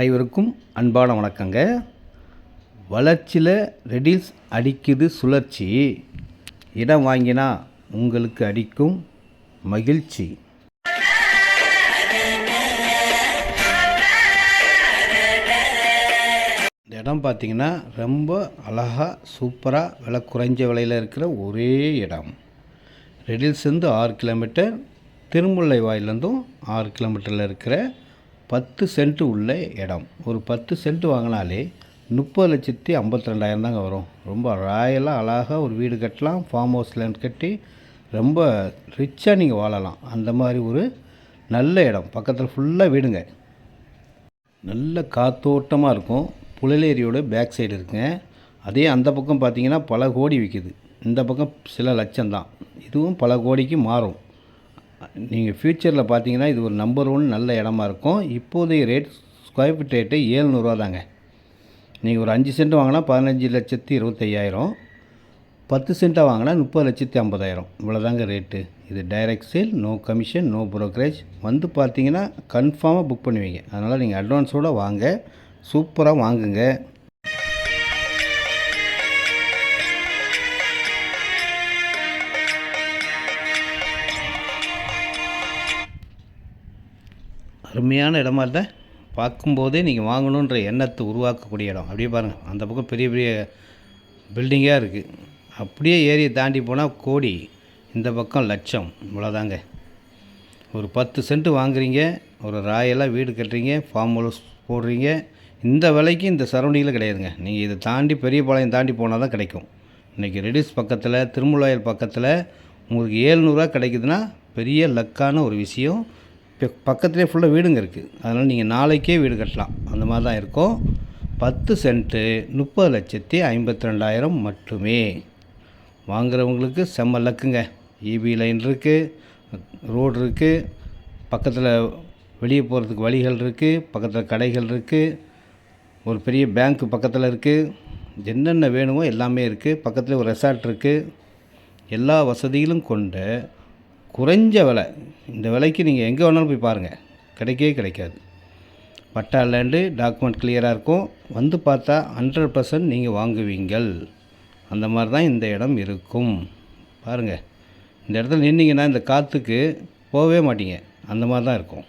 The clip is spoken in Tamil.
அனைவருக்கும் அன்பான வணக்கங்க. வளர்ச்சியில் ரெடில்ஸ் அடிக்குது சுழற்சி. இடம் வாங்கினா உங்களுக்கு அடிக்கும் மகிழ்ச்சி. இந்த இடம் பார்த்தீங்கன்னா ரொம்ப அழகாக சூப்பராக விலை குறைஞ்ச விலையில் இருக்கிற ஒரே இடம். ரெடில்ஸ்லேருந்து ஆறு கிலோமீட்டர் திருமுல்லை வாயிலேருந்தும் ஆறு கிலோமீட்டரில் இருக்கிற பத்து சென்ட் உள்ள இடம். ஒரு பத்து சென்ட் வாங்கினாலே முப்பது லட்சத்தி ஐம்பத்தி ரெண்டாயிரம் தாங்க வரும். ரொம்ப ராயலாக அழகாக ஒரு வீடு கட்டலாம். ஃபார்ம் ஹவுஸ் லேண்ட் கட்டி ரொம்ப ரிச்சாக நீங்கள் வாழலாம். அந்த மாதிரி ஒரு நல்ல இடம். பக்கத்தில் ஃபுல்லாக வீடுங்க. நல்ல காத்தோட்டமாக இருக்கும். புழலேரியோட பேக் சைடு இருக்குங்க. அதே அந்த பக்கம் பார்த்தீங்கன்னா பல கோடி விற்கிது இந்த பக்கம் சில லட்சம் தான் இதுவும் பல கோடிக்கு மாறும். நீங்கள் ஃப்யூச்சரில் பார்த்தீங்கன்னா இது ஒரு நம்பர் ஒன் நல்ல இடமா இருக்கும். இப்போதைய ரேட் ஸ்கொயர் ஃபீட் ரேட்டு ஏழ்நூறுவா தாங்க. நீங்கள் ஒரு அஞ்சு சென்ட் வாங்கினா பதினஞ்சு லட்சத்தி இருபத்தையாயிரம். பத்து சென்ட்டாக வாங்கினா முப்பது லட்சத்தி ஐம்பதாயிரம். இவ்வளோதாங்க ரேட்டு இது direct sale no commission no brokerage வந்து பார்த்தீங்கன்னா கன்ஃபார்மாக புக் பண்ணுவீங்க. அதனால் நீங்கள் அட்வான்ஸோடு வாங்க. சூப்பராக வாங்குங்க. அருமையான இடமா இருந்தால் பார்க்கும்போதே நீங்கள் வாங்கணுன்ற எண்ணத்தை உருவாக்கக்கூடிய இடம். அப்படியே பாருங்கள் அந்த பக்கம் பெரிய பெரிய பில்டிங்காக இருக்குது அப்படியே ஏரியை தாண்டி போனால் கோடி. இந்த பக்கம் லட்சம். இவ்வளோதாங்க ஒரு பத்து சென்ட் வாங்குறீங்க. ஒரு ராயலாக வீடு கட்டுறீங்க. ஃபார்ம் ஹவுஸ் போடுறீங்க. இந்த விலைக்கு இந்த சரௌண்டிங்கில் கிடையாதுங்க. நீங்கள் இதை தாண்டி பெரியபாளையம் தாண்டி போனால் தான் கிடைக்கும். இன்றைக்கி ரெடிஸ் பக்கத்தில் திருமுலாயல் பக்கத்தில் உங்களுக்கு ஏழ்நூறுவா கிடைக்குதுன்னா பெரிய லக்கான ஒரு விஷயம். பக்கத்துலேயே ஃபுல்லாக வீடுங்க இருக்குது அதனால் நீங்கள் நாளைக்கே வீடு கட்டலாம். அந்த மாதிரி தான் இருக்கும். பத்து சென்ட்டு முப்பது லட்சத்தி ஐம்பத்தி ரெண்டாயிரம் மட்டுமே. வாங்குறவங்களுக்கு செம்ம லக்குங்க. இபி லைன் இருக்குது ரோடு இருக்குது பக்கத்தில் வெளியே போகிறதுக்கு வழிகள் இருக்குது பக்கத்தில் கடைகள் இருக்குது ஒரு பெரிய பேங்க்கு பக்கத்தில் இருக்குது என்னென்ன வேணுமோ எல்லாமே இருக்குது பக்கத்தில் ஒரு ரெசார்ட் இருக்குது எல்லா வசதிகளும் கொண்ட குறைஞ்ச விலை. இந்த விலைக்கு நீங்கள் எங்கே வேணாலும் போய் பாருங்கள் கிடைக்கவே கிடைக்காது. பட்டா லேண்டு டாக்குமெண்ட் கிளியராக இருக்கும். வந்து பார்த்தா ஹண்ட்ரட் பர்சன்ட் நீங்கள் வாங்குவீங்கள். அந்த மாதிரி தான் இந்த இடம் இருக்கும். பாருங்கள் இந்த இடத்துல நின்றீங்கன்னா இந்த காற்றுக்கு போகவே மாட்டீங்க. அந்த மாதிரி தான் இருக்கும்.